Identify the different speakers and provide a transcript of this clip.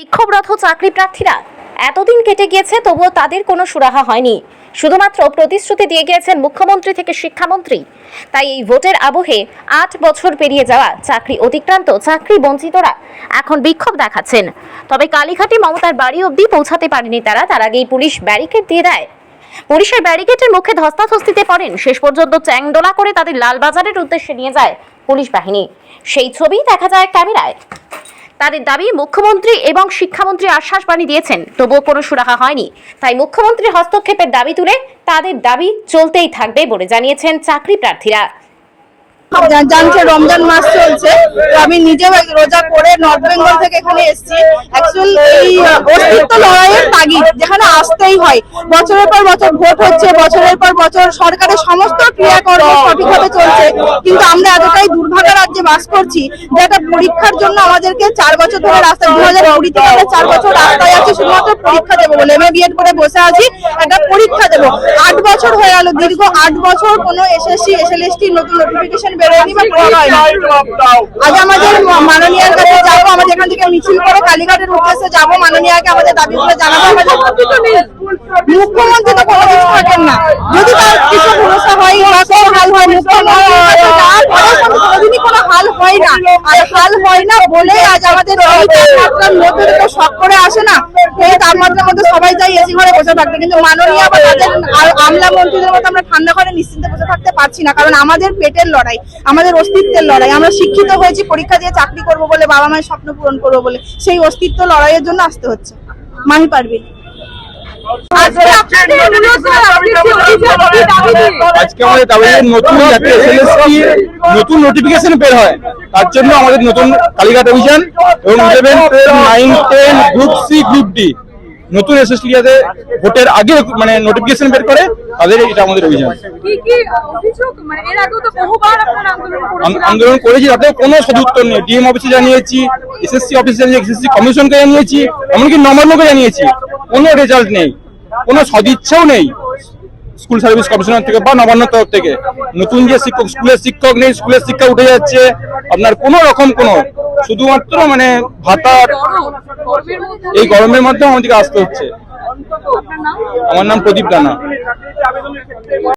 Speaker 1: বিক্ষোভরত চাকরি প্রার্থীরা, এতদিন কেটে গিয়েছে, তবুও তাদের কোনো সুরাহা হয়নি। শুধুমাত্র প্রতিশ্রুতি দিয়ে গিয়েছেন মুখ্যমন্ত্রী থেকে শিক্ষামন্ত্রী। তাই এই ভোটের আবহে আট বছর পেরিয়ে যাওয়া চাকরি অতিক্রান্ত চাকরি বঞ্চিতরা এখন বিক্ষোভ দেখাচ্ছেন। তবে কালীঘাটে মমতার বাড়ি অবধি পৌঁছাতে পারেনি তারা, তার আগেই পুলিশ ব্যারিকেড দিয়ে দেয়। পুলিশের ব্যারিকেডের মুখে ধস্তাধস্তিতে পড়েন, শেষ পর্যন্ত চ্যাংদোলা করে তাদের লালবাজারের উদ্দেশ্যে নিয়ে যায় পুলিশ বাহিনী। সেই ছবি দেখা যায় ক্যামেরায়। তাদের দাবি মুখ্যমন্ত্রী এবং শিক্ষামন্ত্রী আশ্বাস বাণী দিয়েছেন। তবুও কোনো সুরাহা হয়নি। তাই মুখ্যমন্ত্রীর হস্তক্ষেপের দাবি তুলে তাদের দাবি চলতেই থাকবে বলে জানিয়েছেন চাকরি প্রার্থীরা।
Speaker 2: জানছে রমজান মাস চলছে, তো আমি নিজেও রোজা করে নর্থ বেঙ্গল থেকে এখানে এসেছি। অ্যাকচুয়াল এই অস্তিত্ব লড়াইয়ের তাগিদ, যেখানে আসতেই হয়। বছরের পর বছর ভোট হচ্ছে, বছরের পর বছর সরকারের সমস্ত ক্রিয়াকর্ম সঠিকভাবে চলছে। কিন্তু আমরা এতটাই দুর্ভাগা রাজ্যে বাস করছি যে একটা পরীক্ষার জন্য আমাদেরকে চার বছর ধরে রাস্তায় দু হাজার কুড়ি থেকে চার বছর রাস্তায় আছি, শুধুমাত্র পরীক্ষা দেবো বলে। এম বিএড করে বসে আছি, একটা পরীক্ষা দেবো। আট বছর হয়ে গেল, দীর্ঘ আট বছর কোনো এসএসসি এসএলএসটি নতুন নোটিফিকেশন বেরোয়নি বা করা হয়নি। আজ আমাদের মাননীয়ার কাছে যাব, আমাদের এখান থেকে মিছিল করে কালীঘাটের উদ্দেশ্যে যাব। মাননীয়াকে আমাদের দাবিগুলো জানাব, আমাদের মুখ্যমন্ত্রী তো কোনো কিছু থাকেন না। যদি তার কিছু ভরসা হয় হাল হয় মুখ্যমন্ত্রী হাল হয় না। আর হাল হয় না বলে আজ আমাদের মধ্যে তো শখ করে আসে না। এই তাপমাত্রার মধ্যে সবাই চাই এসি ঘরে বসে থাকতে। কিন্তু মাননীয় বা তাদের আমলা মন্ত্রীদের মতো আমরা ঠান্ডা ঘরে নিশ্চিন্তে বসে থাকতে পারছি না। কারণ আমাদের পেটের লড়াই, আমাদের অস্তিত্বের লড়াই। আমরা শিক্ষিত হয়েছি, পরীক্ষা দিয়ে চাকরি করব বলে, বাবা মায়ের স্বপ্ন পূরণ করব বলে। সেই অস্তিত্ব লড়াইয়ের জন্য আসতে হচ্ছে। মাহি পারবি আজকে
Speaker 3: আমাদের দাবি নতুন যাতে এসএলএসটি নতুন নোটিফিকেশন বের হয়। তার জন্য আমাদের নতুন কালীঘাট অভিযান এবং eleven nine ten group C group D নতুন এসএসটি যাতে ভোটের আগে মানে নোটিফিকেশন বের করে তাদের এটা আমাদের অভিযান।
Speaker 4: মানে এর আগেও তো বহুবার আপনারা আন্দোলন
Speaker 3: আন্দোলন করেছি তাতে কোনো সদুত্তর নেই। ডিএম অফিসে জানিয়েছি এসএসসি অফিসে জানিয়েছি এসএসসি কমিশনকে জানিয়েছি এমনকি নবান্নকে জানিয়েছি। কোনো রেজাল্ট নেই কোনো সদিচ্ছাও নেই স্কুল সার্ভিস কমিশনার থেকে বা নবান্ন তরফ থেকে। নতুন যে শিক্ষক স্কুলের শিক্ষক নেই স্কুলের শিক্ষা উঠে যাচ্ছে। আপনার কোনো রকম কোনো শুধুমাত্র মানে ভাতার এই গরমের মাধ্যমে আমাদেরকে আসতে হচ্ছে। আমার নাম প্রদীপ রানা।